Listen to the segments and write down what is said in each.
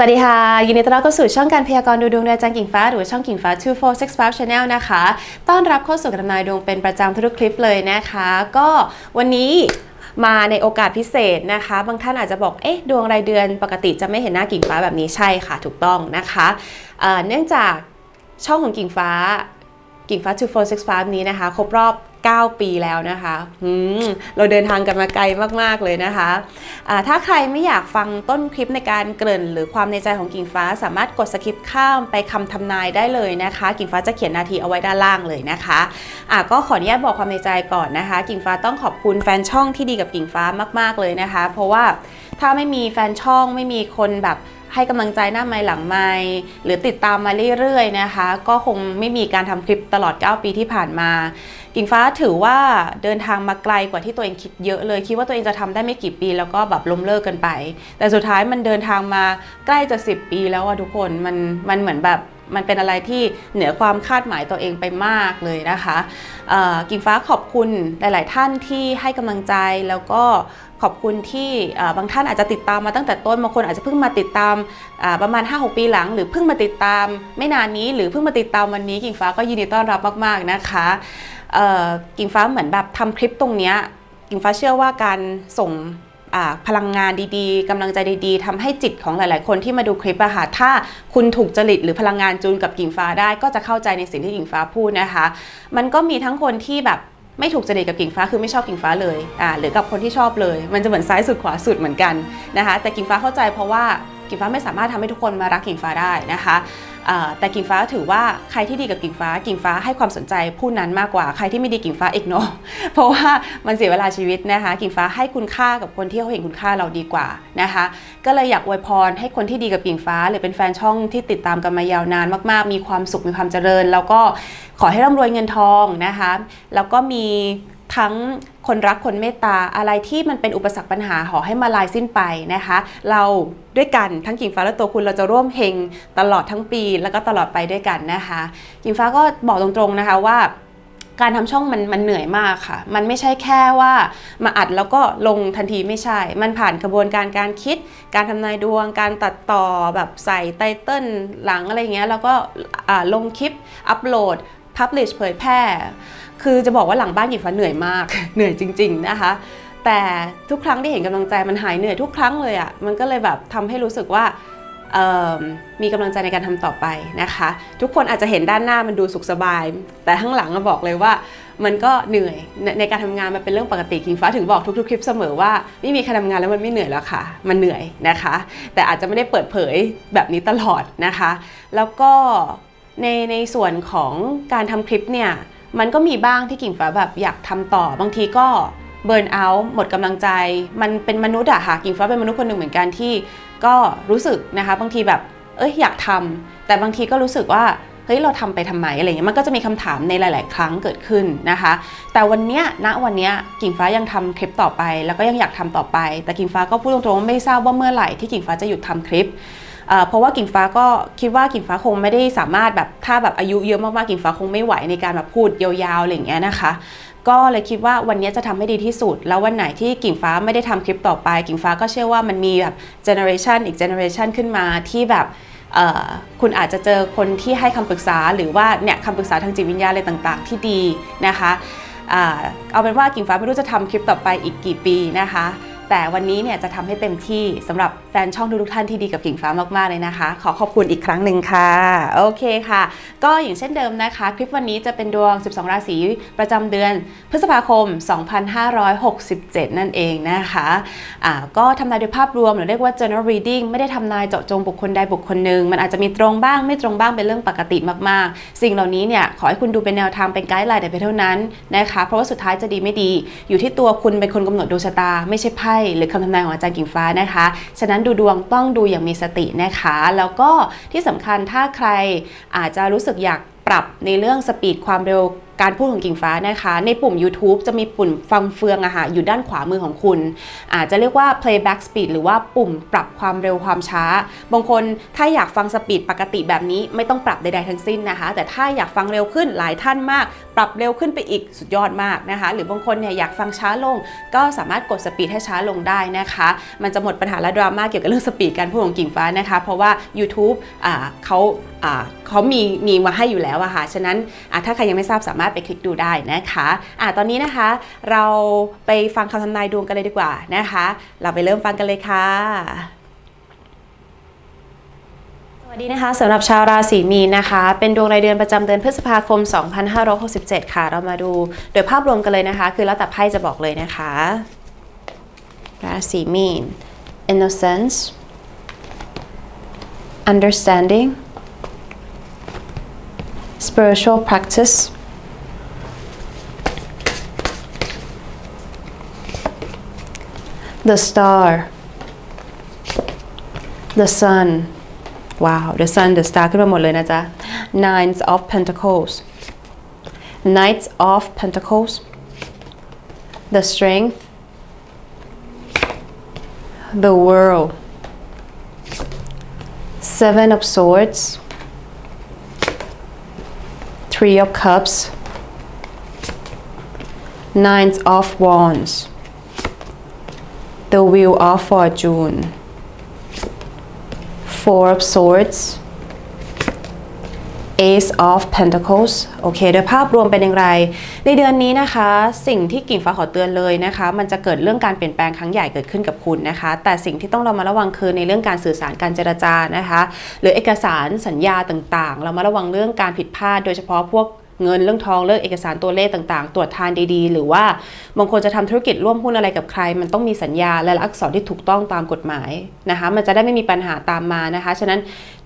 สวัสดีค่ะ ยินดีต้อนรับเข้าสู่ช่องการพยากรณ์ดูดวงโดยอาจารย์กิ่งฟ้า หรือช่องกิ่งฟ้า 2465 Channel นะคะ ต้อนรับเข้าสู่การทำนายดวงเป็นประจำทุกคลิปเลยนะคะ ก็วันนี้มาในโอกาสพิเศษนะคะ บางท่านอาจจะบอก เอ๊ะ ดวงรายเดือนปกติจะไม่เห็นหน้ากิ่งฟ้าแบบนี้ใช่ค่ะ ถูกต้องนะคะเเนื่องจากช่องของกิ่งฟ้ากิ่งฟ้า 2465 นี้นะคะ ครบรอบ 9 ปีแล้วนะคะเราเดินทางกันมาไกลมาก ๆ เลยนะคะอ่าถ้าใครไม่อยากฟังต้นคลิปในการเกริ่น หรือความในใจของกิ่งฟ้าสามารถกดสคิปข้ามไปคำทำนายได้เลยนะคะ กิ่งฟ้าจะเขียนนาทีเอาไว้ด้านล่างเลยนะคะอะก็ขออนุญาตบอกความในใจก่อนนะคะ กิ่งฟ้าต้องขอบคุณแฟนช่องที่ดีกับกิ่งฟ้ามาก ๆ เลยนะคะ เพราะว่าถ้าไม่มีแฟนช่องไม่มีคนแบบให้กำลังใจหน้าไม้หลังไม้หรือติดตามมาเรื่อยๆนะคะ ก็คงไม่มีการทำคลิปตลอด 9 ปีที่ผ่านมา กิงฟ้าถือว่าเดินทางมาไกลกว่าที่ตัวเองคิดเยอะเลย คิดว่าตัวเองจะทำได้ไม่กี่ปี แล้วก็แบบล้มเลิกกันไป แต่สุดท้ายมันเดินทางมาใกล้จะ 10 ปีแล้วอะทุกคนมันมันเหมือนแบบมันเป็นอะไรที่เหนือความคาดหมายตัวเองไปมากเลยนะคะกิ่งฟ้าขอบคุณหลาย ๆ ท่านที่ให้กำลังใจแล้วก็ ขอบคุณที่บางท่านอาจจะติดตามมาตั้งแต่ต้นบางคนอาจจะเพิ่งมาติดตามประมาณ 5-6 ปีหลัง หรือเพิ่งมาติดตามไม่นานนี้ หรือเพิ่งมาติดตามวันนี้กิ่งฟ้าก็ยินดีต้อนรับมากๆนะคะกิ่งฟ้าเหมือนแบบทำคลิปตรงเนี้ยกิ่งฟ้าเชื่อว่าการส่งพลังงานดีๆกำลังใจดีๆทำให้จิตของหลาย ๆ คนที่มาดูคลิปอะค่ะถ้าคุณถูกจริตหรือพลังงานจูนกับกิ่งฟ้าได้ ก็จะเข้าใจในสิ่งที่กิ่งฟ้าพูดนะคะ มันก็มีทั้งคนที่แบบ ไม่ถูกจริตกับกิ่งฟ้าคือไม่ชอบกิ่งฟ้าเลยอ่าหรือกับคนที่ชอบเลย มันจะเหมือนซ้ายสุดขวาสุดเหมือนกันนะคะแต่กิ่งฟ้าเข้าใจเพราะว่า กิ่งฟ้าไม่สามารถทำให้ทุกคนมารักกิ่งฟ้าได้นะคะแต่กิ่งฟ้าถือว่าใครที่ดีกับกิ่งฟ้า กิ่งฟ้าให้ความสนใจผู้นั้นมากกว่าใครที่ไม่ดีกิ่งฟ้าอีกเนาะเพราะว่ามันเสียเวลาชีวิตนะคะ กิ่งฟ้าให้คุณค่ากับคนที่เขาเห็นคุณค่าเราดีกว่านะคะ ก็เลยอยากอวยพรให้คนที่ดีกับกิ่งฟ้า หรือเป็นแฟนช่องที่ติดตามกันมายาวนานมาก ๆ มีความสุขมีความเจริญ แล้วก็ขอให้ร่ำรวยเงินทองนะคะ แล้วก็มีทั้ง คนรักคนเมตตาอะไรที่มันเป็นอุปสรรคปัญหาขอให้มาลายสิ้นไปนะคะ เราด้วยกันทั้งกิ่งฟ้าและตัวคุณเราจะร่วมเฮงตลอดทั้งปี แล้วก็ตลอดไปด้วยกันนะคะกิ่งฟ้าก็บอกตรงๆนะคะว่าการทำช่องมันมันเหนื่อยมากค่ะ มันไม่ใช่แค่ว่ามาอัดแล้วก็ลงทันทีไม่ใช่ มันผ่านกระบวนการการคิด การทำนายดวง การตัดต่อแบบใส่ไตเติ้ลหลังอะไรเงี้ย แล้วก็ลงคลิปอัปโหลด พับลิชเผยแพร่ คือจะบอกว่าหลังบ้านหญิงฟ้าเหนื่อยมาก เหนื่อยจริง ๆ นะคะ แต่ทุกครั้งที่เห็นกำลังใจมันหายเหนื่อยทุกครั้งเลยอะ่ะ มันก็เลยแบบทำให้รู้สึกว่ามีกำลังใจในการทำต่อไปนะคะ ทุกคนอาจจะเห็นด้านหน้ามันดูสุขสบาย แต่ข้างหลังก็บอกเลยว่ามันก็เหนื่อยในในการทำงานมันเป็นเรื่องปกติคิงฟ้าถึงบอกทุกๆคลิปเสมอว่าไม่มีใครทำงานแล้วมันไม่เหนื่อยแล้วค่ะ มันเหนื่อยนะคะ แต่อาจจะไม่ได้เปิดเผยแบบนี้ตลอดนะคะ แล้วก็ ในในส่วนของการทำคลิปเนี่ยมันก็มีบ้างที่กิ่งฟ้าแบบอยากทำต่อบางทีก็เบิร์นเอาท์หมดกำลังใจ มันเป็นมนุษย์อะค่ะกิ่งฟ้าเป็นมนุษย์คนหนึ่งเหมือนกันที่ก็รู้สึกนะคะบางทีแบบเอ้ยอยากทำแต่บางทีก็รู้สึกว่าเฮ้ยเราทำไปทำไมอะไรเงี้ยมันก็จะมีคำถามในหลาย ๆ ครั้งเกิดขึ้นนะคะ แต่วันเนี้ยณวันเนี้ยกิ่งฟ้ายังทำคลิปต่อไป แล้วก็ยังอยากทำต่อไป แต่กิ่งฟ้าก็พูดตรงๆว่าไม่ทราบว่าเมื่อไหร่ที่กิ่งฟ้าจะหยุดทำคลิป เพราะว่ากิ่งฟ้าก็คิดว่ากิ่งฟ้าคงไม่ได้สามารถแบบถ้าแบบอายุเยอะมากๆกิ่งฟ้าคงไม่ไหวในการแบบพูดยาวๆอะไรอย่างเงี้ยนะคะ ก็เลยคิดว่าวันนี้จะทำให้ดีที่สุด แล้ววันไหนที่กิ่งฟ้าไม่ได้ทำคลิปต่อไป กิ่งฟ้าก็เชื่อว่ามันมีแบบเจเนอเรชันอีกเจเนอเรชันขึ้นมาที่แบบคุณอาจจะเจอคนที่ให้คำปรึกษาหรือว่าเนี่ยคำปรึกษาทางจิตวิญญาณอะไรต่างๆ ที่ดีนะคะเอาเป็นว่ากิ่งฟ้าไม่รู้จะทำคลิปต่อไปอีกกี่ปีนะคะ แต่วันนี้เนี่ยจะทำให้เต็มที่สำหรับแฟนช่องทุกๆท่านที่ดีกับกิ่งฟ้ามากๆเลยนะคะ ขอขอบคุณอีกครั้งหนึ่งค่ะโอเคค่ะ ก็อย่างเช่นเดิมนะคะ คลิปวันนี้จะเป็นดวง 12 ราศีประจำเดือน พฤษภาคม 2567 นั่นเองนะคะอ่าก็ทำนายโดยภาพรวมหรือเรียกว่า general reading ไม่ได้ทำนายเจาะจงบุคคลใดบุคคลหนึ่งมันอาจจะมีตรงบ้างไม่ตรงบ้างเป็นเรื่องปกติมากๆ สิ่งเหล่านี้เนี่ยขอให้คุณดูเป็นแนวทางเป็นไกด์ไลน์แต่เพียงเท่านั้นนะคะเพราะว่าสุดท้ายจะดีไม่ดี อยู่ที่ตัวคุณเป็นคนกำหนดดวงชะตาไม่ใช่ไพ่หรือคำทำนายของอาจารย์กิ่งฟ้านะคะ ฉะนั้นดูดวงต้องดูอย่างมีสตินะคะ แล้วก็ที่สำคัญถ้าใครอาจจะรู้สึกอยากปรับในเรื่องสปีดความเร็ว การพูดของกิ่งฟ้านะคะ ในปุ่ม YouTube จะมีปุ่มฟังเฟืองอะค่ะอยู่ด้านขวามือของคุณ อาจจะเรียกว่า playback speed หรือว่าปุ่มปรับความเร็วความช้า บางคนถ้าอยากฟังสปีดปกติแบบนี้ไม่ต้องปรับใดๆทั้งสิ้นนะคะ แต่ถ้าอยากฟังเร็วขึ้นหลายท่านมาก ปรับเร็วขึ้นไปอีกสุดยอดมากนะคะ หรือบางคนเนี่ยอยากฟังช้าลง ก็สามารถกดสปีดให้ช้าลงได้นะคะ มันจะหมดปัญหาและดราม่าเกี่ยวกับเรื่องสปีดการพูดของกิ่งฟ้านะคะ เพราะว่า YouTube อ่าเขาเขามีมีมาให้อยู่แล้วอะค่ะ ฉะนั้นถ้าใครยังไม่ทราบสามารถไปคลิกดูได้นะคะอ่าตอนนี้นะคะ เราไปฟังคำทำนายดวงกันเลยดีกว่านะคะ เราไปเริ่มฟังกันเลยค่ะสวัสดีนะคะสำหรับชาวราศีมีนนะคะ เป็นดวงรายเดือนประจำเดือนพฤษภาคม 2567 ค่ะ เรามาดูโดยภาพรวมกันเลยนะคะ คือแล้วแต่ไพ่จะบอกเลยนะคะ ราศีมีน innocence understanding spiritual practice the star the sun ว้าว the sun the star ขึ้นมาหมดเลยนะจ๊ะ nines of pentacles knights of pentacles the strength the world seven of swords three of cups. Nine of wands. The wheel of fortune. Four of swords Ace of Pentacles โอเค โดยภาพรวมเป็นอย่างไร ในเดือนนี้นะคะ สิ่งที่กิ่งฟ้าขอเตือนเลยนะคะ มันจะเกิดเรื่องการเปลี่ยนแปลงครั้งใหญ่เกิดขึ้นกับคุณนะคะ แต่สิ่งที่ต้องเรามาระวังคือในเรื่องการสื่อสารการเจรจานะคะ หรือเอกสารสัญญาต่างๆ เรามาระวังเรื่องการผิดพลาด โดยเฉพาะพวกเงินเรื่องทองเรื่องเอกสารตัวเลขต่างๆ ตรวจทานดีๆ หรือว่าบางคนจะทำธุรกิจร่วมหุ้นอะไรกับใคร มันต้องมีสัญญาและอักษรที่ถูกต้องตามกฎหมายนะคะ มันจะได้ไม่มีปัญหาตามมานะคะ ฉะนั้น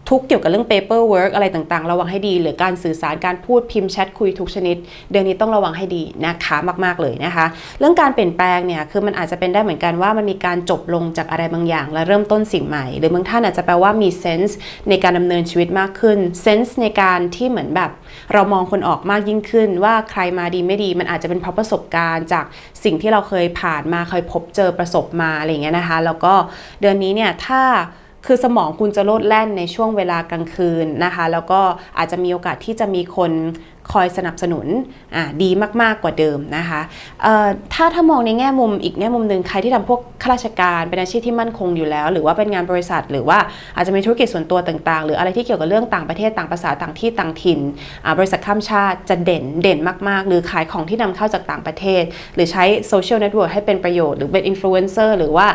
ทุกเกี่ยวกับเรื่อง paperwork อะไรต่างๆ ระวังให้ดี หรือการสื่อสารการพูดพิมพ์แชทคุยทุกชนิด เดือนนี้ต้องระวังให้ดีนะคะมาก ๆ เลยนะคะ เรื่องการเปลี่ยนแปลงเนี่ยคือมันอาจจะเป็นได้เหมือนกันว่ามันมีการจบลงจากอะไรบางอย่าง และเริ่มต้นสิ่งใหม่ หรือบางท่านอาจจะแปลว่ามีเซนส์ในการดำเนินชีวิตมากขึ้นเซนส์ในการที่เหมือนแบบ เรามองคนออกมากยิ่งขึ้น ว่าใครมาดีไม่ดี มันอาจจะเป็นเพราะประสบการณ์จากสิ่งที่เราเคยผ่านมาเคยพบเจอประสบมาอะไรอย่างเงี้ยนะคะ แล้วก็เดือนนี้เนี่ยถ้า คือสมองคุณจะโลดแล่นในช่วงเวลากลางคืนนะคะ แล้วก็อาจจะมีโอกาสที่จะมีคนคอยสนับสนุนดีมากๆกว่าเดิมนะคะถ้าถ้ามองในแง่มุมอีกแง่มุมหนึ่งใครที่ทำพวกข้าราชการเป็นอาชีพที่มั่นคงอยู่แล้ว หรือว่าเป็นงานบริษัท หรือว่าอาจจะมีธุรกิจส่วนตัวต่างๆ หรืออะไรที่เกี่ยวกับเรื่องต่างประเทศต่างภาษาต่างที่ต่างถิ่น บริษัทข้ามชาติจะเด่นเด่นมากๆ หรือขายของที่นำเข้าจากต่างประเทศ หรือใช้โซเชียลเน็ตเวิร์กให้เป็นประโยชน์หรือเป็นอินฟลูเอนเซอร์หรือว่า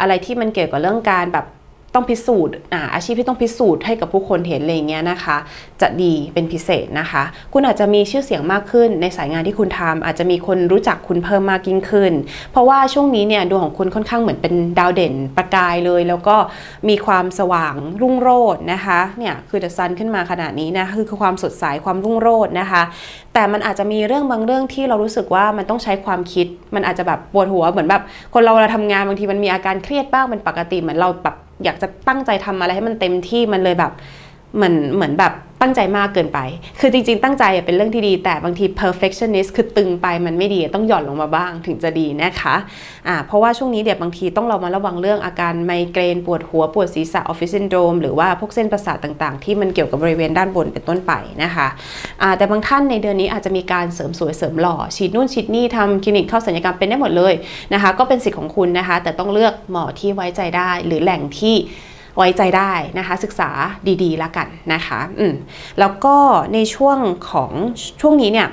อะไรที่มันเกี่ยวกับเรื่องการแบบ ต้องพิสูจน์อาอาชีพที่ต้องพิสูจน์ให้กับผู้คนเห็นอะไรอย่างเงี้ยนะคะ จะดีเป็นพิเศษนะคะ คุณอาจจะมีชื่อเสียงมากขึ้นในสายงานที่คุณทำอาจจะมีคนรู้จักคุณเพิ่มมากยิ่งขึ้น เพราะว่าช่วงนี้เนี่ยดวงของคุณค่อนข้างเหมือนเป็นดาวเด่นประกายเลย แล้วก็มีความสว่างรุ่งโรจน์นะคะเนี่ยคือ the sun ขึ้นมาขนาดนี้นะคือคือความสดใสความรุ่งโรจน์นะคะ แต่มันอาจจะมีเรื่องบางเรื่องที่เรารู้สึกว่ามันต้องใช้ความคิด มันอาจจะแบบปวดหัวเหมือนแบบคนเราเราทำงานบางทีมันมีอาการเครียดบ้างเป็นปกติเหมือนเราแบบ อยากจะตั้งใจทำอะไรให้มันเต็มที่มันเลยแบบเหมือนเหมือนแบบ ตั้งใจมากเกินไป คือจริง ๆ ตั้งใจเป็นเรื่องที่ดี แต่บางที perfectionist คือตึงไปมันไม่ดีต้องหย่อนลงมาบ้างถึงจะดีนะคะอ่าเพราะว่าช่วงนี้เดี๋ยวบางทีต้องเรามาระวังเรื่องอาการไมเกรนปวดหัวปวดศีรษะออฟฟิศซินโดรมหรือว่าพวกเส้นประสาทต่างๆ ที่มันเกี่ยวกับบริเวณด้านบนเป็นต้นไปนะคะอ่าแต่บางท่านในเดือนนี้อาจจะมีการเสริมสวยเสริมหล่อฉีดนู่นฉีดนี่ทำคลินิกเข้าศัลยกรรมเป็นได้หมดเลยนะคะ ก็เป็นสิทธิ์ของคุณนะคะ แต่ต้องเลือกหมอที่ไว้ใจได้หรือแหล่งที่ ไว้ใจได้นะคะศึกษาดีๆ แล้วกันนะคะอืมแล้วก็ในช่วงของช่วงนี้เนี่ย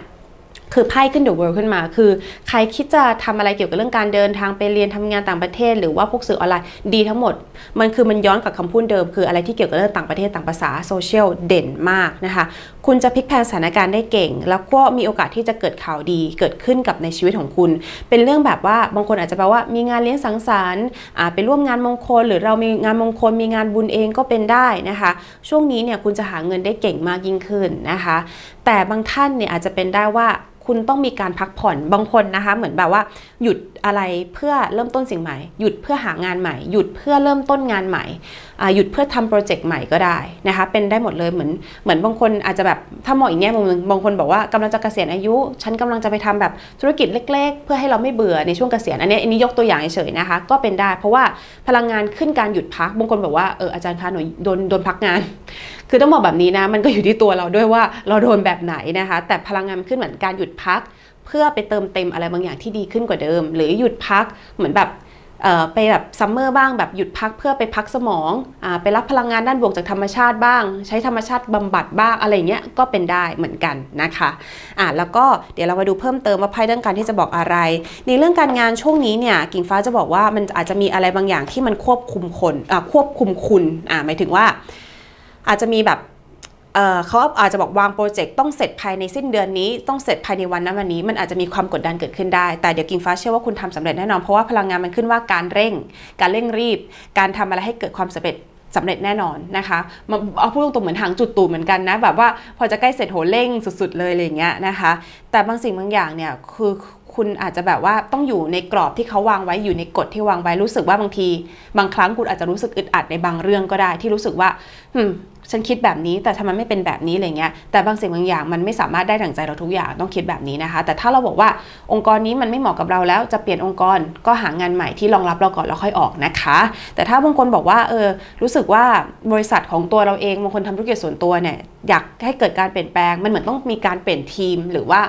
คือไพ่ขึ้นเดอะเวิลด์ขึ้นมา คือใครคิดจะทำอะไรเกี่ยวกับเรื่องการเดินทางไปเรียนทำงานต่างประเทศ หรือว่าพวกสื่อออนไลน์ดีทั้งหมด มันคือมันย้อนกับคำพูดเดิม คืออะไรที่เกี่ยวกับเรื่องต่างประเทศต่างภาษาโซเชียลเด่นมากนะคะคุณจะพลิกแพงสถานการณ์ได้เก่ง แล้วก็มีโอกาสที่จะเกิดข่าวดีเกิดขึ้นกับในชีวิตของคุณ เป็นเรื่องแบบว่าบางคนอาจจะแปลว่ามีงานเลี้ยงสังสรรค์ไปร่วมงานมงคล หรือเรามีงานมงคล มีงานบุญเองก็เป็นได้นะคะ ช่วงนี้เนี่ยคุณจะหาเงินได้เก่งมากยิ่งขึ้นนะคะ แต่บางท่านเนี่ยอาจจะเป็นได้ว่า คุณต้องมีการพักผ่อนบางคนนะคะ เหมือนแบบว่า หยุดอะไรเพื่อเริ่มต้นสิ่งใหม่ หยุดเพื่อหางานใหม่ หยุดเพื่อเริ่มต้นงานใหม่หยุดเพื่อทำโปรเจกต์ใหม่ก็ได้นะคะเป็นได้หมดเลยเหมือนเหมือนบางคนอาจจะแบบถ้ามองอีกแง่มุมนึงบางคนบอกว่ากำลังจะเกษียณอายุ ฉันกำลังจะไปทำแบบธุรกิจเล็ก ๆ เพื่อให้เราไม่เบื่อในช่วงเกษียณอันนี้อันนี้ยกตัวอย่างเฉยๆนะคะ ก็เป็นได้ เพราะว่าพลังงานขึ้นการหยุดพักบางคนบอกว่าเอออาจารย์คะหนูโดนโดนพักงาน คือต้องบอกแบบนี้นะมันก็อยู่ที่ตัวเราด้วยว่าเราโดนแบบไหนนะคะ แต่พลังงานขึ้นเหมือนการหยุดพัก เพื่อไปเติมเต็มอะไรบางอย่างที่ดีขึ้นกว่าเดิม หรือหยุดพักเหมือนแบบไปแบบซัมเมอร์บ้างแบบหยุดพักเพื่อไปพักสมองอไปรับพลังงานด้านบวกจากธรรมชาติบ้าง ใช้ธรรมชาติบำบัดบ้างอะไรเงี้ยก็เป็นได้เหมือนกันนะคะอะแล้วก็เดี๋ยวเรามาดูเพิ่มเติมว่าไพ่เรื่องการที่จะบอกอะไร ในเรื่องการงานช่วงนี้เนี่ยกิ่งฟ้าจะบอกว่ามันอาจจะมีอะไรบางอย่างที่มันควบคุมคนควบคุมคุณอะหมายถึงว่า อาจจะมีแบบเขาอาจจะบอกวางโปรเจกต์ต้องเสร็จภายในสิ้นเดือนนี้ ต้องเสร็จภายในวันนั้นวันนี้มันอาจจะมีความกดดันเกิดขึ้นได้ แต่เดี๋ยวกิ่งฟ้าเชื่อว่าคุณทำสำเร็จแน่นอนเพราะว่าพลังงานมันขึ้นว่าการเร่ง การเร่งรีบ การทำอะไรให้เกิดความสำเร็จสำเร็จแน่นอนนะคะมาเอาพูดตรงๆเหมือนหางจุดตูดเหมือนกันนะแบบว่าพอจะใกล้เสร็จโหเร่งสุด ๆ เลยอะไรเงี้ยนะคะ แต่บางสิ่งบางอย่างเนี่ยคือคุณอาจจะแบบว่าต้องอยู่ในกรอบที่เขาวางไว้อยู่ในกฎที่วางไว้รู้สึกว่าบางที บางครั้งคุณอาจจะรู้สึกอึดอัดในบางเรื่องก็ได้ที่รู้สึกว่าหืม ฉันคิดแบบนี้แต่ทำไมไม่เป็นแบบนี้อะไรเงี้ยแต่บางสิ่งบางอย่างมันไม่สามารถได้ดั่งใจเราทุกอย่างต้องคิดแบบนี้นะคะ แต่ถ้าเราบอกว่าองค์กรนี้มันไม่เหมาะกับเราแล้วจะเปลี่ยนองค์กรก็หางานใหม่ที่รองรับเราก่อนแล้วค่อยออกนะคะ แต่ถ้าบางคนบอกว่าเออรู้สึกว่าบริษัทของตัวเราเองบางคนทำธุรกิจส่วนตัวเนี่ยอยากให้เกิดการเปลี่ยนแปลงมันเหมือนต้องมีการเปลี่ยนทีมหรือว่า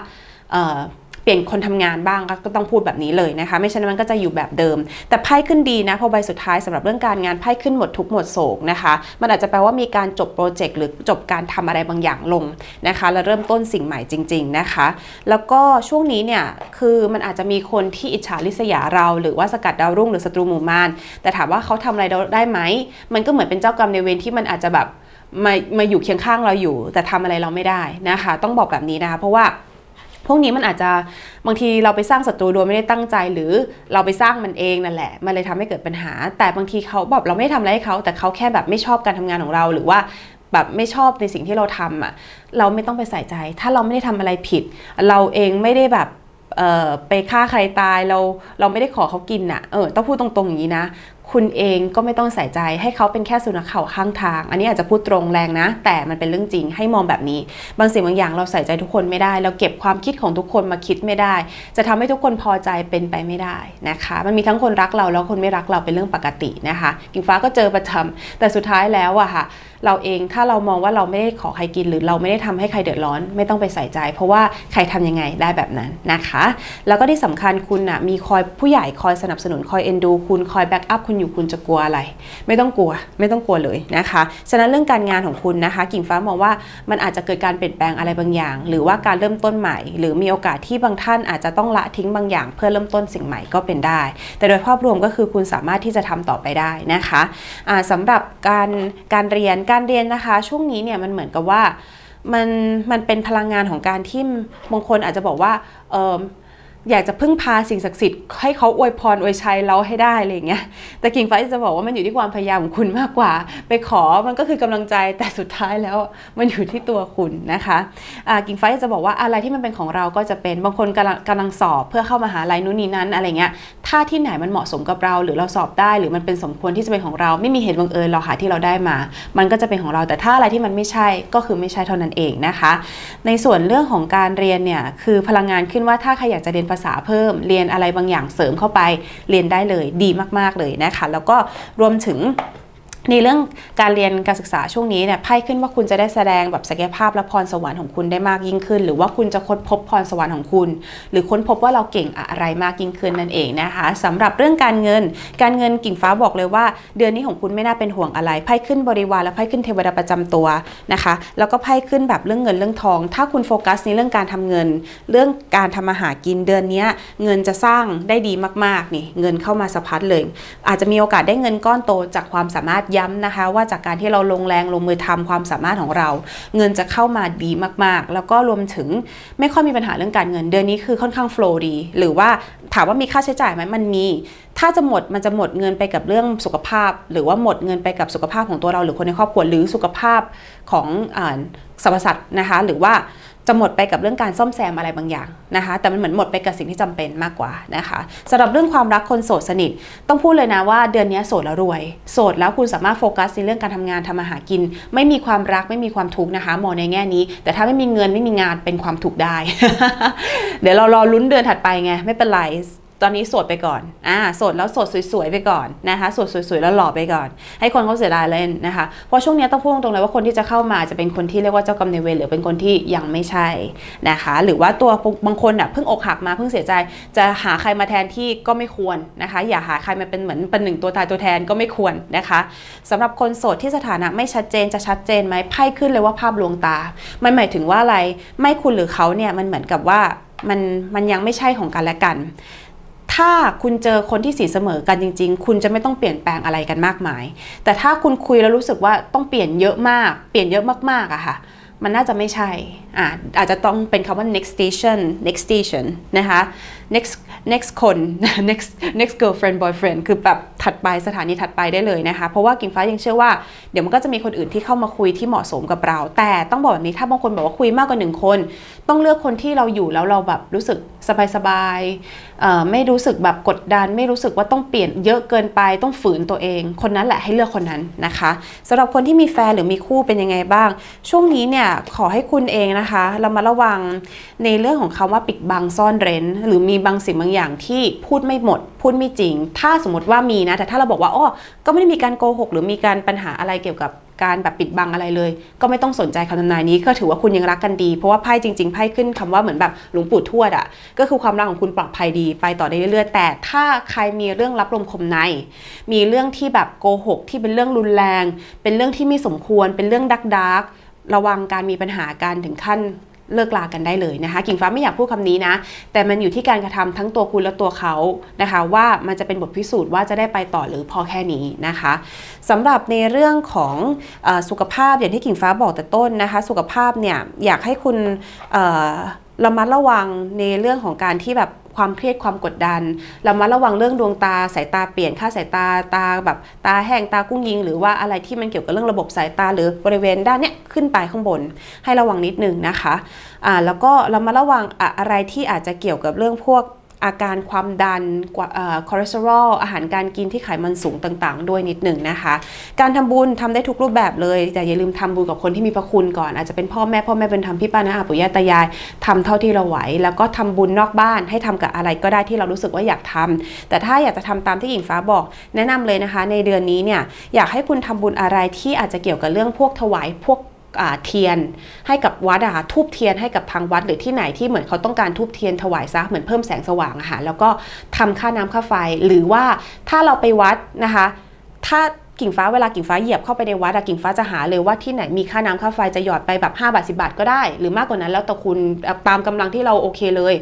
เปลี่ยนคนทำงานบ้างก็ต้องพูดแบบนี้เลยนะคะ ไม่ฉะนั้นมันก็จะอยู่แบบเดิม แต่ไพ่ขึ้นดีนะพอใบสุดท้ายสำหรับเรื่องการงานไพ่ขึ้นหมดทุกหมดโศกนะคะ มันอาจจะแปลว่ามีการจบโปรเจกต์หรือจบการทำอะไรบางอย่างลงนะคะ แล้วเริ่มต้นสิ่งใหม่จริง ๆนะคะ แล้วก็ช่วงนี้เนี่ยคือมันอาจจะมีคนที่อิจฉาริษยาเรา หรือว่าสกัดดาวรุ่งหรือศัตรูหมู่มารแต่ถามว่าเขาทำอะไรได้ไหมมันก็เหมือนเป็นเจ้ากรรมในเวรที่มันอาจจะแบบมามาอยู่เคียงข้างเราอยู่ แต่ทำอะไรเราไม่ได้นะคะ ต้องบอกแบบนี้นะคะเพราะว่า พวกนี้มันอาจจะบางทีเราไปสร้างศัตรูโดยไม่ได้ตั้งใจ หรือเราไปสร้างมันเองนั่นแหละ มันเลยทำให้เกิดปัญหา แต่บางทีเขาแบบเราไม่ได้ทำอะไรให้เขาแต่เขาแค่แบบไม่ชอบการทำงานของเราหรือว่าแบบไม่ชอบในสิ่งที่เราทำอะเราไม่ต้องไปใส่ใจ ถ้าเราไม่ได้ทำอะไรผิด เราเองไม่ได้แบบเออไปฆ่าใครตายเราเราไม่ได้ขอเขากินอะเออต้องพูดตรงๆอย่างนี้นะ คุณเองก็ไม่ต้องใส่ใจให้เขาเป็นแค่สุนัขเข่าข้างทาง อันนี้อาจจะพูดตรงแรงนะ แต่มันเป็นเรื่องจริงให้มองแบบนี้ บางสิ่งบางอย่างเราใส่ใจทุกคนไม่ได้ เราเก็บความคิดของทุกคนมาคิดไม่ได้ จะทำให้ทุกคนพอใจเป็นไปไม่ได้นะคะ มันมีทั้งคนรักเราแล้วคนไม่รักเราเป็นเรื่องปกตินะคะ กิ่งฟ้าก็เจอประจำแต่สุดท้ายแล้วอะค่ะเราเองถ้าเรามองว่าเราไม่ได้ขอใครกิน หรือเราไม่ได้ทำให้ใครเดือดร้อน ไม่ต้องไปใส่ใจ เพราะว่าใครทำยังไงได้แบบนั้นนะคะ แล้วก็ที่สำคัญคุณอะมีคอยผู้ใหญ่คอยสนับสนุนคอยเอ็นดู คุณคอยแบ็กอัพคุณอยู่คุณจะกลัวอะไร ไม่ต้องกลัว ไม่ต้องกลัวเลยนะคะ ฉะนั้นเรื่องการงานของคุณนะคะ กิ่งฟ้ามองว่ามันอาจจะเกิดการเปลี่ยนแปลงอะไรบางอย่าง หรือว่าการเริ่มต้นใหม่ หรือมีโอกาสที่บางท่านอาจจะต้องละทิ้งบางอย่าง เพื่อเริ่มต้นสิ่งใหม่ก็เป็นได้ แต่โดยภาพรวมก็คือคุณสามารถที่จะทำต่อไปได้นะคะอ่าสำหรับการการเรียนการเรียนนะคะ ช่วงนี้เนี่ยมันเหมือนกับว่ามันมันเป็นพลังงานของการที่บางคนอาจจะบอกว่าเออ อยากจะพึ่งพาสิ่งศักดิ์สิทธิ์ให้เขาอวยพรอวยชัยเราให้ได้อะไรเงี้ย แต่กิ่งฟ้าจะบอกว่ามันอยู่ที่ความพยายามของคุณมากกว่า ไปขอมันก็คือกำลังใจแต่สุดท้ายแล้วมันอยู่ที่ตัวคุณนะคะอ่ากิ่งฟ้าจะบอกว่าอะไรที่มันเป็นของเราก็จะเป็นบางคนกำลังกำลังสอบเพื่อเข้ามหาลัยนู่นนี่นั้นอะไรเงี้ยถ้าที่ไหนมันเหมาะสมกับเรา หรือเราสอบได้หรือมันเป็นสมควรที่จะเป็นของเรา ไม่มีเหตุบังเอิญเราหาที่เราได้มา มันก็จะเป็นของเราแต่ถ้าอะไรที่มันไม่ใช่ก็คือไม่ใช่เท่านั้นเองนะคะ ในส่วนเรื่องของการเรียนเนี่ยคือพลังงานขึ้นว่าถ้าใครอยากจะเรียนภาษาเพิ่ม เรียนอะไรบางอย่างเสริมเข้าไป เรียนได้เลยดีมาก ๆ เลยนะคะ แล้วก็รวมถึง ในเรื่องการเรียนการศึกษาช่วงนี้เนี่ยไพ่ขึ้นว่าคุณจะได้แสดงแบบศักยภาพและพรสวรรค์ของคุณได้มากยิ่งขึ้น หรือว่าคุณจะค้นพบพรสวรรค์ของคุณ หรือค้นพบว่าเราเก่งอะไรมากยิ่งขึ้นนั่นเองนะคะสำหรับเรื่องการเงิน การเงินกิ่งฟ้าบอกเลยว่า เดือนนี้ของคุณไม่น่าเป็นห่วงอะไรไพ่ขึ้นบริวารและไพ่ขึ้นเทวดาประจำตัวนะคะ แล้วก็ไพ่ขึ้นแบบเรื่องเงินเรื่องทอง ถ้าคุณโฟกัสในเรื่องการทำเงิน เรื่องการทำมาหากินเดือนนี้เงินจะสร้างได้ดีมากๆนี่เงินเข้ามาสะพัดเลย อาจจะมีโอกาสได้เงินก้อนโตจากความสามารถย้ำนะคะ ว่าจากการที่เราลงแรงลงมือทำความสามารถของเรา เงินจะเข้ามาดีมากๆ แล้วก็รวมถึงไม่ค่อยมีปัญหาเรื่องการเงิน เดือนนี้คือค่อนข้างโฟล์ดี หรือว่าถามว่ามีค่าใช้จ่ายไหมมันมีถ้าจะหมดมันจะหมดเงินไปกับเรื่องสุขภาพ หรือว่าหมดเงินไปกับสุขภาพของตัวเราหรือคนในครอบครัวหรือสุขภาพของอสรรพสัตว์นะคะหรือว่าจะหมดไปกับเรื่องการซ่อมแซมอะไรบางอย่างนะคะ แต่มันเหมือนหมดไปกับสิ่งที่จำเป็นมากกว่านะคะสำหรับเรื่องความรักคนโสดสนิท ต้องพูดเลยนะว่าเดือนนี้โสดแล้วรวย โสดแล้วคุณสามารถโฟกัสในเรื่องการทำงานทำมาหากิน ไม่มีความรักไม่มีความทุกข์นะคะมองในแง่นี้ แต่ถ้าไม่มีเงินไม่มีงานเป็นความทุกข์ได้ เดี๋ยวเรารอลุ้นเดือนถัดไปไงไม่เป็นไร ตอนนี้โสดไปก่อน อ่า โสดแล้วโสดสวยๆไปก่อนนะคะ โสดสวยๆแล้วหล่อไปก่อน ให้คนเขาเสียดายเล่นนะคะ เพราะช่วงนี้ต้องพูดตรงเลยว่าคนที่จะเข้ามาจะเป็นคนที่เรียกว่าเจ้ากรรมนายเวรหรือเป็นคนที่ยังไม่ใช่นะคะ หรือว่าตัวบางคนอะเพิ่งอกหักมาเพิ่งเสียใจ จะหาใครมาแทนที่ก็ไม่ควรนะคะ อย่าหาใครมาเป็นเหมือนเป็นหนึ่งตัวตายตัวแทนก็ไม่ควรนะคะสำหรับคนโสดที่สถานะไม่ชัดเจนจะชัดเจนไหมไพ่ขึ้นเลยว่าภาพลวงตา มันหมายถึงว่าอะไร ไม่คุณหรือเขาเนี่ยมันเหมือนกับว่ามันมันยังไม่ใช่ของกันและกัน ถ้าคุณเจอคนที่สีเสมอกันจริง ๆ คุณจะไม่ต้องเปลี่ยนแปลงอะไรกันมากมาย แต่ถ้าคุณคุยแล้วรู้สึกว่าต้องเปลี่ยนเยอะมาก เปลี่ยนเยอะมากๆอะค่ะ มันน่าจะไม่ใช่อ่าอาจจะต้องเป็นคำว่า next station next station นะคะ next next คน next next girlfriend boyfriend คือแบบถัดไปสถานีถัดไปได้เลยนะคะ เพราะว่ากิ่งฟ้ายังเชื่อว่าเดี๋ยวมันก็จะมีคนอื่นที่เข้ามาคุยที่เหมาะสมกับเรา แต่ต้องบอกแบบนี้ถ้าบางคนบอกว่าคุยมากกว่าหนึ่งคน ต้องเลือกคนที่เราอยู่แล้วเราแบบรู้สึกสบายๆเอ่อไม่รู้สึกแบบกดดัน ไม่รู้สึกว่าต้องเปลี่ยนเยอะเกินไปต้องฝืนตัวเอง คนนั้นแหละให้เลือกคนนั้นนะคะสำหรับคนที่มีแฟนหรือมีคู่เป็นยังไงบ้าง ช่วงนี้เนี่ยขอให้คุณเองนะคะเรามาระวังในเรื่องของคำว่าปิดบังซ่อนเร้น หรือมีบางสิ่งบางอย่างที่พูดไม่หมด พูดไม่จริง ถ้าสมมติว่ามีนะ แต่ถ้าเราบอกว่าอ้อก็ไม่ได้มีการโกหก หรือมีการปัญหาอะไรเกี่ยวกับการแบบปิดบังอะไรเลย ก็ไม่ต้องสนใจคำทำนายนี้ ก็ถือว่าคุณยังรักกันดี เพราะว่าไพ่จริงๆไพ่ขึ้นคำว่าเหมือนแบบหลวงปู่ทวดอะ่ะก็คือความรักของคุณปลอดภัยดีไปต่อได้เรื่อยๆแต่ถ้าใครมีเรื่องรับลมคมใน มีเรื่องที่แบบโกหก ที่เป็นเรื่องรุนแรง เป็นเรื่องที่ไม่สมควร เป็นเรื่องดักดักระวังการมีปัญหาการถึงขั้น เลิกลากันได้เลยนะคะ กิ่งฟ้าไม่อยากพูดคำนี้นะ แต่มันอยู่ที่การกระทำทั้งตัวคุณและตัวเขานะคะ ว่ามันจะเป็นบทพิสูจน์ว่าจะได้ไปต่อหรือพอแค่นี้นะคะสำหรับในเรื่องของอสุขภาพอย่างที่กิ่งฟ้าบอกแต่ต้นนะคะ สุขภาพเนี่ยอยากให้คุณระมัดระวังในเรื่องของการที่แบบ ความเครียดความกดดันเรามาระวังเรื่องดวงตาสายตาเปลี่ยนค่าสายตาตาแบบตาแห้งตากุ้งยิง หรือว่าอะไรที่มันเกี่ยวกับเรื่องระบบสายตาหรือบริเวณด้านเนี้ยขึ้นไปข้างบน ให้ระวังนิดนึงนะคะอ่าแล้วก็เรามาระวังอะไรที่อาจจะเกี่ยวกับเรื่องพวก อาการความดันคอเลสเตอรอลอาหารการกินที่ไขมันสูงต่างๆ ด้วยนิดหนึ่งนะคะ การทำบุญทำได้ทุกรูปแบบเลย แต่อย่าลืมทำบุญกับคนที่มีพระคุณก่อน อาจจะเป็นพ่อแม่พ่อแม่เป็นทำพี่ป้านะอาปู่ย่าตายายทำเท่าที่เราไหว แล้วก็ทำบุญนอกบ้านให้ทำกับอะไรก็ได้ที่เรารู้สึกว่าอยากทำแต่ถ้าอยากจะทำตามที่หญิงฟ้าบอก แนะนำเลยนะคะ ในเดือนนี้เนี่ยอยากให้คุณทำบุญอะไรที่อาจจะเกี่ยวกับเรื่องพวกถวายพวก เทียนให้กับวัดอะค่ะทูบเทียนให้กับทางวัดหรือที่ไหนที่เหมือนเขาต้องการทูบเทียนถวายซะเหมือนเพิ่มแสงสว่างอะค่ะแล้วก็ทำค่าน้ำค่าไฟหรือว่าถ้าเราไปวัดนะคะ ถ้า กิ่งฟ้าเวลากิ่งฟ้าเหยียบเข้าไปในวัดอะกิ่งฟ้าจะหาเลยว่าที่ไหนมีค่าน้ำค่าไฟจะหยอดไปแบบ5บาท10 บาทก็ได้ หรือมากกว่านั้นแล้วแต่คุณตามกำลังที่เราโอเคเลย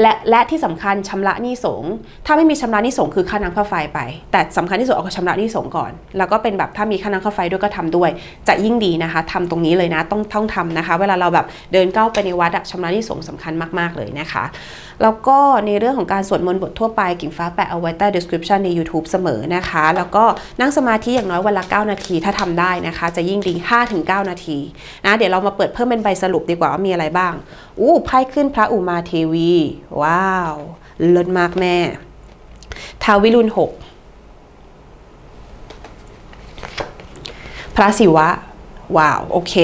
และและที่สำคัญชำระหนี้สงฆ์ถ้าไม่มีชำระหนี้สงฆ์คือค่าน้ำค่าไฟไป แต่สำคัญที่สุดเอาชำระหนี้สงฆ์ก่อน แล้วก็เป็นแบบถ้ามีค่าน้ำค่าไฟด้วยก็ทำด้วย จะยิ่งดีนะคะทำตรงนี้เลยนะต้องต้องทำนะคะ เวลาเราแบบเดินก้าวไปในวัดอะชำระหนี้สงฆ์สำคัญมากๆเลยนะคะแล้วก็ในเรื่องของการสวดมนต์บททั่วไปกิ่งฟ้าแปะเอาไว้ใต้ description ใน YouTube เสมอนะคะ แล้วก็นั่งสมาธิอย่างน้อยวันละ 9 นาทีถ้าทำได้นะคะ จะยิ่งดี 5-9 นาทีนะเดี๋ยวเรามาเปิดเพิ่มเป็นใบสรุปดีกว่าว่ามีอะไรบ้าง อู้ไพ่ขึ้นพระอุมาเทวี ว้าวเลิศมากแม่ท้าววิรุณหกพระศิวะ ว้าว โอเค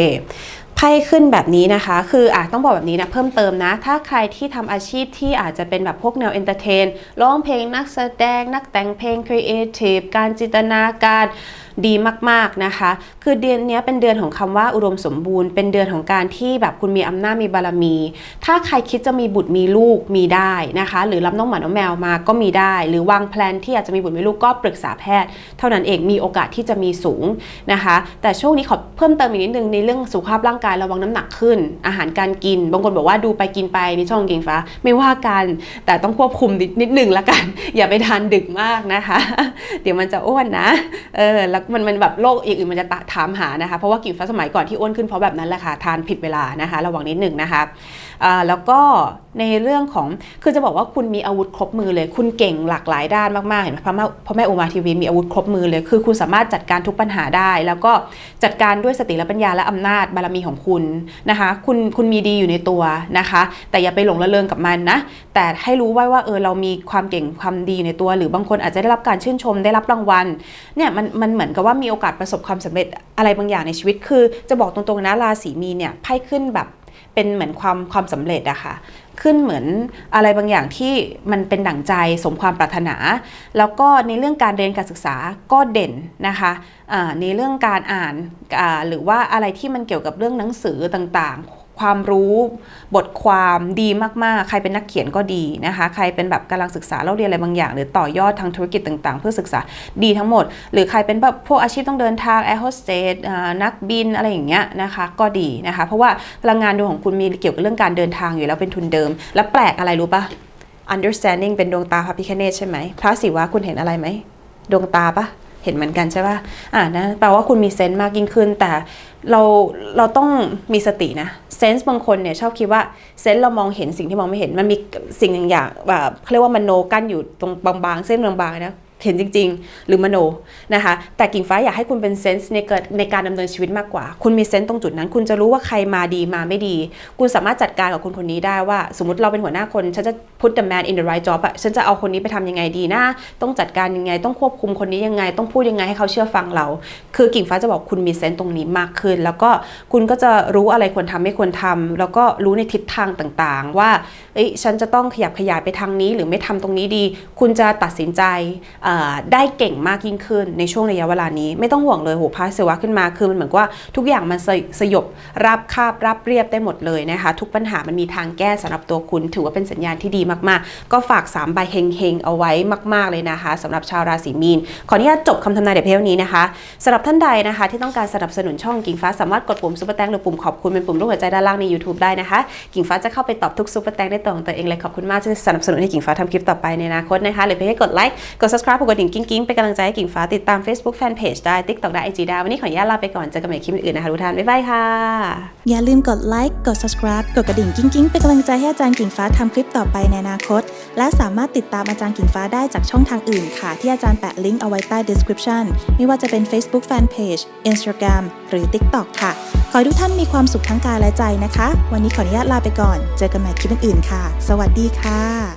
ไพ่ขึ้นแบบนี้นะคะ คืออาจต้องบอกแบบนี้นะเพิ่มเติมนะ ถ้าใครที่ทำอาชีพที่อาจจะเป็นแบบพวกแนวเอนเตอร์เทนร้องเพลงนักแสดง นักแต่งเพลงครีเอทีฟการจินตนาการ ดีมากๆนะคะ คือเดือนนี้เป็นเดือนของคำว่าอุดมสมบูรณ์ เป็นเดือนของการที่แบบคุณมีอำนาจมีบารมี ถ้าใครคิดจะมีบุตรมีลูกมีได้นะคะ หรือรับน้องหมาน้องแมวมาก็มีได้ หรือวางแพลนที่อยากจะมีบุตรมีลูกก็ปรึกษาแพทย์ เท่านั้นเองมีโอกาสที่จะมีสูงนะคะ แต่ช่วงนี้ขอเพิ่มเติมอีกนิดนึงในเรื่องสุขภาพร่างกายระวังน้ำหนักขึ้น อาหารการกิน บางคนบอกว่าดูไปกินไปในช่องกิงฟ้าไม่ว่ากัน แต่ต้องควบคุมนิดนิดนึงละกัน อย่าไปทานดึกมากนะคะ เดี๋ยวมันจะอ้วนนะเออแล้วมันมันแบบโรคอย่างอื่นมันจะถามหานะคะ เพราะว่ากิ่งฟ้าสมัยก่อนที่อ้วนขึ้นเพราะแบบนั้นแหละค่ะทานผิดเวลานะคะ ระวังนิดหนึ่งนะคะแล้วก็ในเรื่องของคือจะบอกว่าคุณมีอาวุธครบมือเลย คุณเก่งหลากหลายด้านมากๆเห็นไหมพ่อแม่พ่อแม่อุมาทีวีมีอาวุธครบมือเลย คือคุณสามารถจัดการทุกปัญหาได้ แล้วก็จัดการด้วยสติและปัญญาและอำนาจบารมีของคุณนะคะ คุณคุณมีดีอยู่ในตัวนะคะ แต่อย่าไปหลงระเริงกับมันนะ แต่ให้รู้ไว้ว่าเออเรามีความเก่งความดีในตัว หรือบางคนอาจจะได้รับการชื่นชมได้รับรางวัลเนี่ยมันมันเหมือนกับว่ามีโอกาสประสบความสำเร็จอะไรบางอย่างในชีวิต คือจะบอกตรงๆนะราศีมีนเนี่ยไพ่ขึ้นแบบเป็นเหมือนความความสำเร็จอะค่ะขึ้นเหมือนอะไรบางอย่างที่มันเป็นดั่งใจสมความปรารถนา แล้วก็ในเรื่องการเรียนการศึกษาก็เด่นนะคะในเรื่องการอ่านหรือว่าอะไรที่มันเกี่ยวกับเรื่องหนังสือต่างๆ ความรู้บทความดีมากๆ ใครเป็นนักเขียนก็ดีนะคะ ใครเป็นแบบกำลังศึกษาเราเรียนอะไรบางอย่าง หรือต่อยอดทางธุรกิจต่างๆ เพื่อศึกษาดีทั้งหมด หรือใครเป็นแบบพวกอาชีพต้องเดินทางแอร์โฮสเตสนักบินอะไรอย่างเงี้ยนะคะก็ดีนะคะ เพราะว่าพลังงานดวงของคุณมีเกี่ยวกับเรื่องการเดินทางอยู่แล้วเป็นทุนเดิม และแปลกอะไรรู้ปะ understanding เป็นดวงตาพระพิคเนตใช่ไหมพระศิวะคุณเห็นอะไรไหมดวงตาปะ เห็นเหมือนกันใช่ปะอ่านะแปลว่าคุณมีเซนส์มากยิ่งขึ้น แต่เราเราต้องมีสตินะเซนส์บางคนเนี่ยชอบคิดว่าเซนส์เรามองเห็นสิ่งที่มองไม่เห็นมันมีสิ่งอย่างอย่างแบบเขาเรียกว่ามโนกั้นอยู่ตรงบางๆ เส้นบางๆนะ เห็นจริง ๆ หรือมโนนะคะ แต่กิ่งฟ้าอยากให้คุณเป็นเซนส์ในเกิดในการดำเนินชีวิตมากกว่า คุณมีเซนส์ตรงจุดนั้น คุณจะรู้ว่าใครมาดีมาไม่ดี คุณสามารถจัดการกับคนคนนี้ได้ว่า สมมติเราเป็นหัวหน้าคน ฉันจะ put the man in the right job อะฉันจะเอาคนนี้ไปทำยังไงดีนะต้องจัดการยังไง ต้องควบคุมคนนี้ยังไง ต้องพูดยังไงให้เขาเชื่อฟังเรา คือกิ่งฟ้าจะบอกคุณมีเซนส์ตรงนี้มากขึ้น แล้วก็คุณก็จะรู้อะไรควรทำไม่ควรทำแล้วก็รู้ในทิศทางต่างๆ ว่าเอ้ยฉันจะต้องขยับขยายไปทางนี้ หรือไม่ทำตรงนี้ดี คุณจะตัดสินใจได้เก่งมากยิ่งขึ้นในช่วงระยะเวลานี้ไม่ต้องห่วงเลยโหพาสวะขึ้นมาคือมันเหมือนว่าทุกอย่างมันสยสยบราบคาบราบเรียบได้หมดเลยนะคะทุกปัญหามันมีทางแก้สำหรับตัวคุณ ถือว่าเป็นสัญญาณที่ดีมากๆ ก็ฝาก3ใบเฮงๆเอาไว้มาก ๆเลยนะคะสำหรับชาวราศีมีน ขออนุญาตจบคำทำนายเดี๋ยวเพียงนี้นะคะสำหรับท่านใดนะคะ ที่ต้องการสนับสนุนช่องกิ่งฟ้าสามารถกดปุ่มซุปเปอร์แตงหรือปุ่มขอบคุณเป็นปุ่มรูปหัวใจด้านล่างใน YouTube ได้นะคะ กิ่งฟ้าจะเข้าไปตอบทุกซุปเปอร์แตงได้ตัวของตัวเองเลยขอบคุณมากที่สนับสนุนให้กิ่งฟ้าทำคลิปต่อไปในอนาคตนะคะหรือเพียงแค่กดไลค์กด subscribe กดกระดิ่งกิ้งๆเป็นกำลังใจให้กิ่งฟ้าติดตาม Facebook Fanpage ได้ TikTok ได้ IG ได้ วันนี้ขออนุญาตลาไปก่อน เจอกันใหม่คลิปอื่นนะคะทุกท่าน บ๊ายบายค่ะ อย่าลืมกดไลค์กด subscribe กดกระดิ่งกิ้งๆเป็นกำลังใจให้อาจารย์กิ่งฟ้าทำคลิปต่อไปในอนาคต และสามารถติดตามอาจารย์กิ่งฟ้าได้จากช่องทางอื่นค่ะ ที่อาจารย์แปะลิงก์เอาไว้ใต้ description ไม่ว่าจะเป็น Facebook Fanpage Instagram หรือ TikTok ค่ะ ขอให้ทุกท่านมีความสุขทั้งกายและใจนะคะ วันนี้ขออนุญาตลาไปก่อน เจอกันใหม่คลิปอื่นๆค่ะ สวัสดีค่ะ